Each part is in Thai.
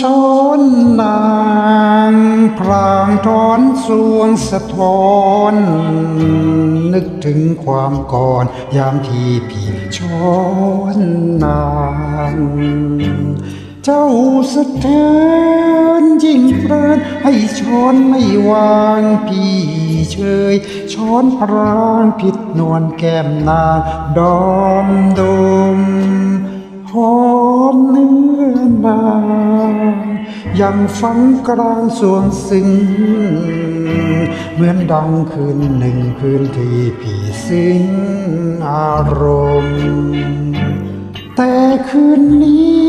ชนนางพรางถอนสวงสะท้อน นึกถึงความก่อนยามที่พี่ช้อนนาง เจ้าสะเทือนยิ่งเพลินให้ช้อนไม่วางพี่เชยช้อนพรางผิดนวลแก้มนางดอมดม ยังฟังกลางสวงซึ้งเหมือนดังคืนหนึ่งคืนที่พี่สิ้นอารมณ์ แต่คืนนี้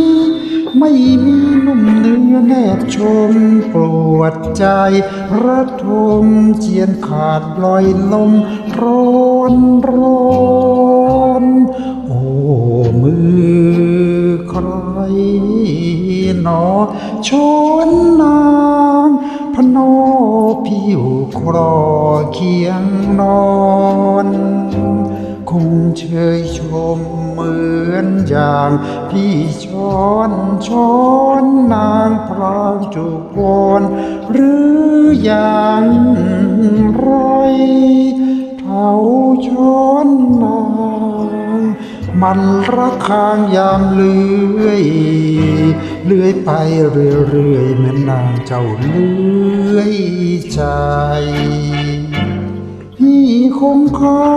ไม่มีนุ่มเนื้อแนบชมปวดใจ ระทมเจียนขาดลอยลมร้อนร้อนโอ้ นอชนนางพนอผิวครอเคียงนอนคงเชยชมเหมือนอย่างพี่ช้อนช้อนนางพรางจุกรหรืออย่างไรเท่าช้อน มันระคางยามเลื่อย เลื่อยไปเรื่อยๆเหมือนนางเจ้าเลื่อยใจพี่คงเขา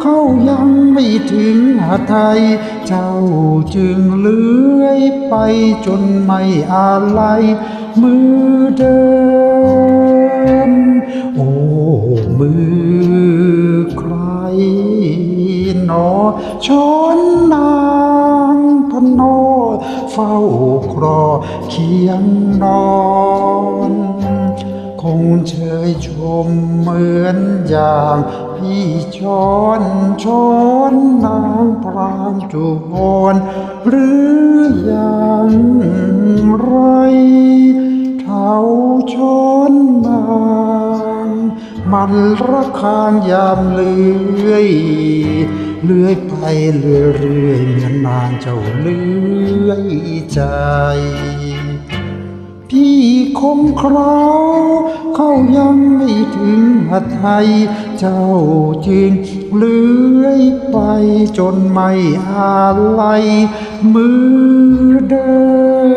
เขายังไม่ถึงหาไทย เจ้าจึงเลื้อยไปจนไม่อาลัยมือเดินโอ้ มือใคร นอช้อนนางพนอเฝ้าครอเคียงนอนคงเชยชมเหมือนอย่างพี่ช้อนช้อนนางพรางจุบนหรืออย่างไรเท่าช้อนนางมันระคางยามเลื่อย เลื่อยไปเรื่อยๆเหมือนนางเจ้าเลื่อยใจ พี่คงคราวเขายังไม่ถึงหัดไทย เจ้าจึงเลื้อยไปจนไม่อาลัยมือเดิน